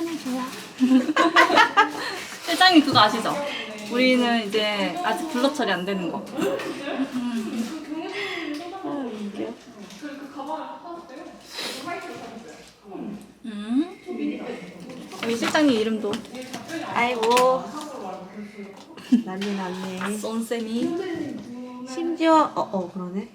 시간을 줘야. 회장님 그거 아시죠? 우리는 이제 아직 블러 처리 안 되는 거. 음. 우리 실장님 이름도 아이고 난리 났네. 쌤이 심지어 어어 그러네.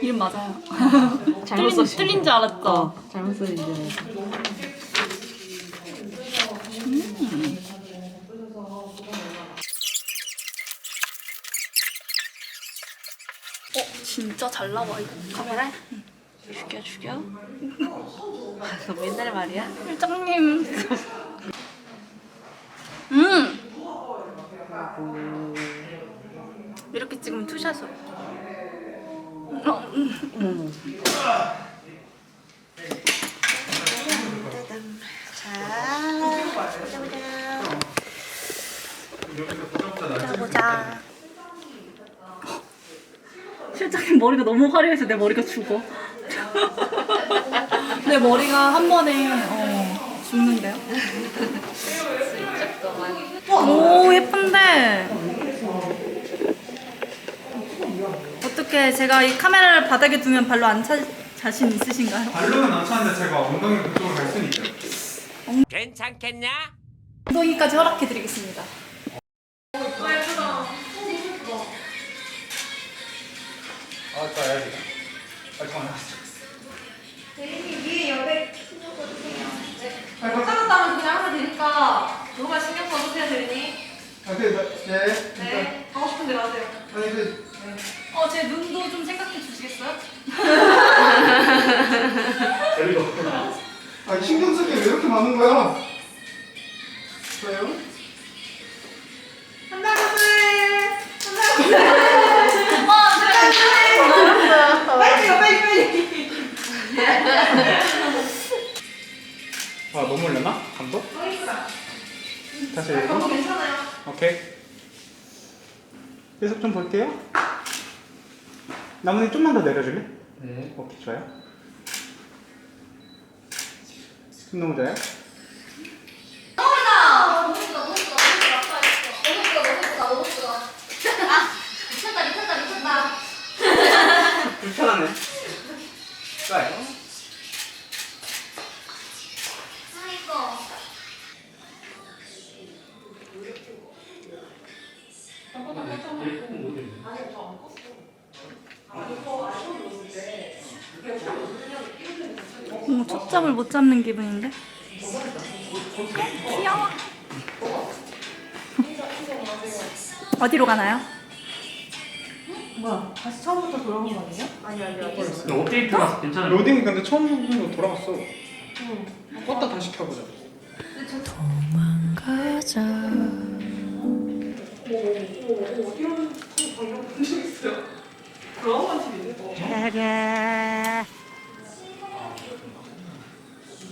이름 맞아요. 잘못 뚫린, 틀린 줄 알았죠? 어, 잘못 써진 줄 알았어. 진짜 잘 나와 이거 카메라. 죽여 죽여 너무 옛날 말이야? 실장님. 음. 이렇게 찍으면 투샷으로. 어, 음. 자 보자 보자 보자 보자 실장님 머리가 너무 화려해서 내 머리가 죽어. 내 머리가 한 번에 어, 죽는데요? 오 예쁜데. 어떻게 제가 이 카메라를 바닥에 두면 발로 안 차, 자신 있으신가요? 발로는 안 차는데 제가 엉덩이 그쪽으로 갈 수는 있죠. 괜찮겠냐? 엉덩이까지 허락해드리겠습니다. 아, 저 해야지. 아, 잠깐만. 왔다 갔다 하면 그냥 하면 되니까 누가 신경 써주세요 대리님. 아, 네, 네. 네. 가고 싶은 대로 하세요. 아니, 그, 어, 제 눈도 좀 생각해 주시겠어요? 데리고. 아, 신경 쓸 게 왜 이렇게 많은 거야? 저요? 아, 너무 올렸나? 감독? 다시 읽고. 괜찮아요. 오케이. 계속 좀 볼게요. 나뭇잎 좀만 더 내려줄래? 네. 오케이, 좋아요. 너무 좋아요. 불편하네. 좋아요. 어, 초점을 못 잡는 기분인데? 귀여워. 어디로 가나요? 뭐야 다시 처음부터 돌아온 거 아니에요? 아니 아니 아니 업데이트라서 괜찮아요. 로딩이 근데 처음 부분으로 돌아갔어. 껐다 다시 켜보자. 짜라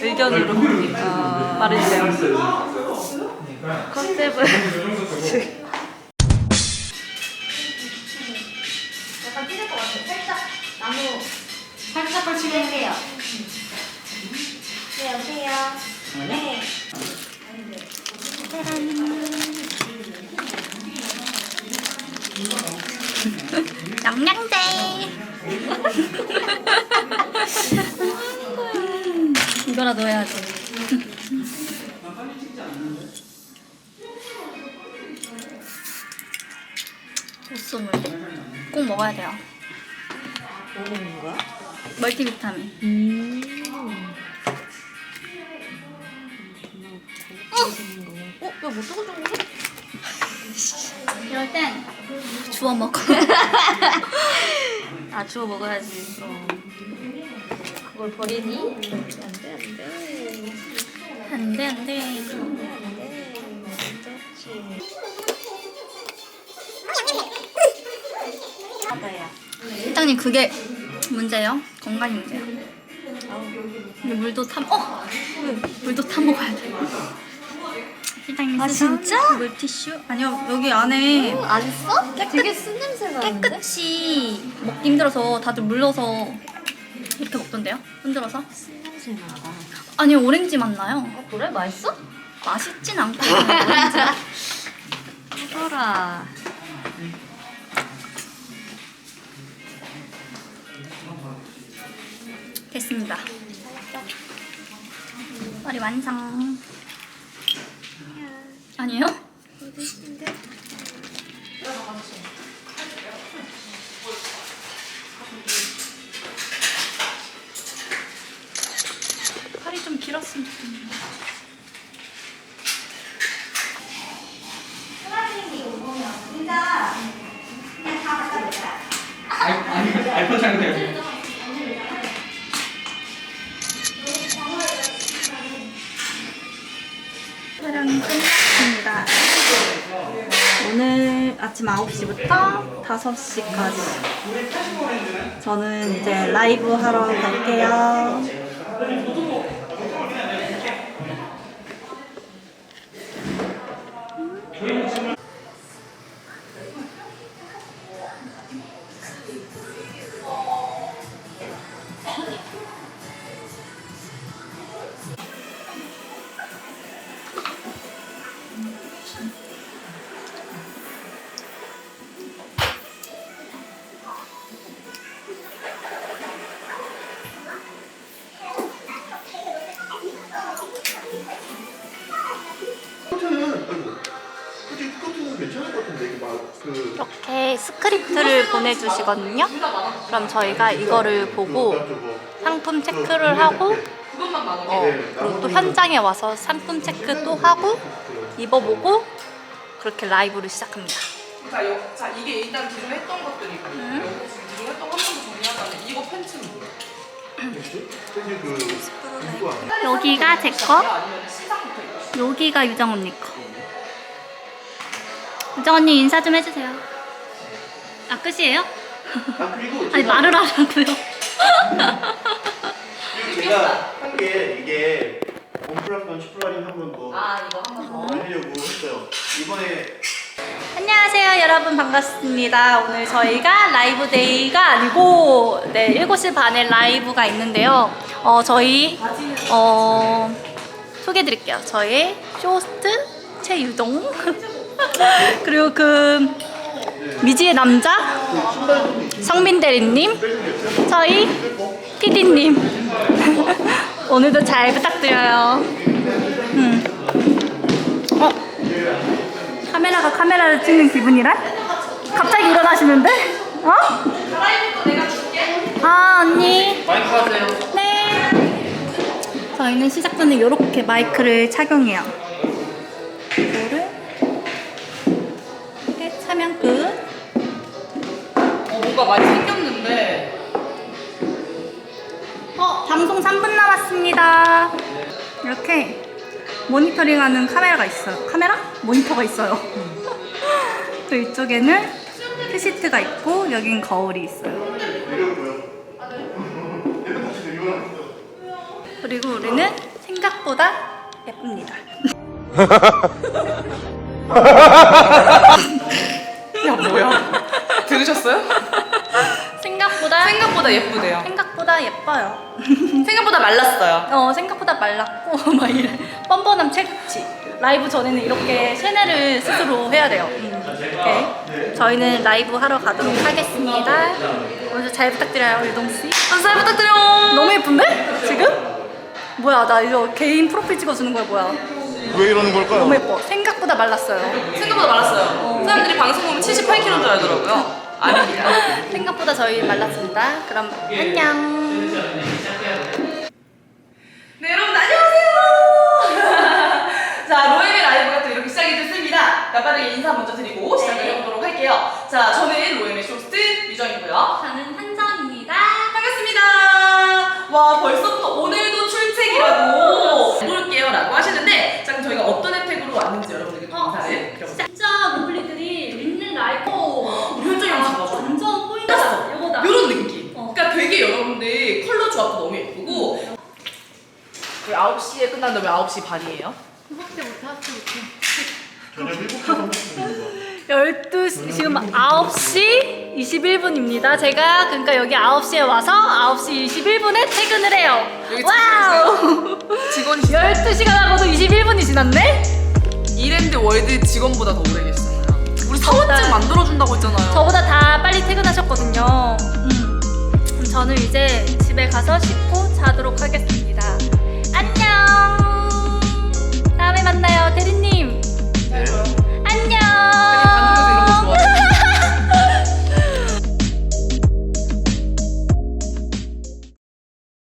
의견으로 말해주세요. 컨셉은 약간 찢을 것 같아요. 살짝 나무 살짝 걸치게요. 네, 오세요. 네. 영양제. 이거라도 해야지. 옷소물 꼭 먹어야 돼요. 뭐 먹는 거야? 멀티비타민. 음 어? 야뭐 뜨거운 거 이럴 땐 주워 먹어. 아 주워 먹어야지 그 뭘 버리니? 안돼 안돼 안돼 안돼 사장님 그게 문제요? 건강 문제요? 물도 타 어! 물도 타 먹어야 돼. 아, 진짜? 물티슈? 아니요 여기 안에 안 써? 되게 쓴 냄새가 깨끗이 먹기 힘들어서 다들 물러서 이렇게 먹던데요? 흔들어서? 쓴 냄새 나다. 아니 오렌지 맛 나요. 어, 그래? 맛있어? 맛있진 않고 오렌지. 해봐라. 됐습니다. 머리 완성. 아니에요? 팔이 8시부터 5시까지. 저는 이제 라이브 하러 갈게요. 솔직히 괜찮을 것 같은데 이게 막그 이렇게 스크립트를 보내주시거든요. 그럼 저희가 이거를 보고 상품 체크를 하고 어, 그리고 또 현장에 와서 상품 체크 또 하고 입어보고 그렇게 라이브를 시작합니다. 자, 여, 자 이게 일단 기존에 했던 것들이고 음. 여기 지금 기존에 했던 한번더 정리하자면 이거 팬츠는 뭐야? 그? 여기가 제 거, 아니면 시상부터 이거 여기가 유정 언니 거. 유정 언니 인사 좀 해주세요. 아 끝이에요? 아 그리고 아니 제가- 말을 하라고요. 그리고 제가 한 게 이게 원 플러스 원 슈플라링 한번 더 아 이거 한번 더. 하려고 했어요 이번에 안녕하세요 여러분 반갑습니다 오늘 저희가 라이브 데이가 아니고 네 7시 반에 라이브가 있는데요 어 저희 어 소개해 드릴게요 저희 쇼호스트 최유동 그리고 그 미지의 남자 성민 대리님 저희 PD님 오늘도 잘 부탁드려요 음. 어? 카메라가 카메라를 찍는 기분이란? 갑자기 일어나시는데? 어? 아 언니 마이크 하세요 네 저희는 시작 전에 이렇게 마이크를 착용해요 모니터링하는 카메라가 있어요. 카메라? 모니터가 있어요. 또 이쪽에는 큐시트가 있고 여긴 거울이 있어요. 그리고 우리는 생각보다 예쁩니다. 야 뭐야? 들으셨어요? 생각보다 예쁘대요. 생각보다 예뻐요. 생각보다 말랐어요. 어 생각보다 말랐고 막 이래 뻔뻔함 최고치 라이브 전에는 이렇게 쉐네를 스스로 해야 돼요 음, 오케이 저희는 라이브 하러 가도록 하겠습니다 오늘도 잘 부탁드려요 유동씨 잘 부탁드려요. 너무 예쁜데? 지금? 뭐야 나 이거 개인 프로필 찍어주는 거야 뭐야 왜 이러는 걸까요? 너무 예뻐 생각보다 말랐어요 생각보다 말랐어요. 사람들이 방송 보면 78kg인 줄 알더라고요. 아닙니다. 생각보다 저희 말랐습니다 그럼 안녕 네 여러분 안녕하세요. 자 로에의 라이브가 또 이렇게 시작이 됐습니다. 자, 빠르게 인사 먼저 드리고 시작을 해보도록 할게요. 자 저는 로에의 쇼스트 유정이고요. 저는 한정입니다 반갑습니다. 와 벌써부터 오늘도 출첵이라고 해볼게요라고 하시는데 자 그럼 저희가 어떤 혜택으로 왔는지 여러분들께 좀 인사를 드려볼게요. 진짜 로블리들이 있는 라이브 우리 현장이 한번 가봐봐. 완전 포인트 왜 9시에 끝났는데 왜 9시 반이에요? 저녁 7시 30분입니다. 12시, 지금 9시 21분입니다. 제가 그러니까 여기 9시에 와서 9시 21분에 퇴근을 해요. 여기 와우! 직원이 12시간 하고도 21분이 지났네? 이랜드 월드 직원보다 더 오래 계시잖아요. 우리 사원증 만들어준다고 했잖아요. 저보다 다 빨리 퇴근하셨거든요. 음. 그럼 저는 이제 집에 가서 씻고 자도록 하겠습니다. 안녕. 다음에 만나요, 대리님. 네. 안녕.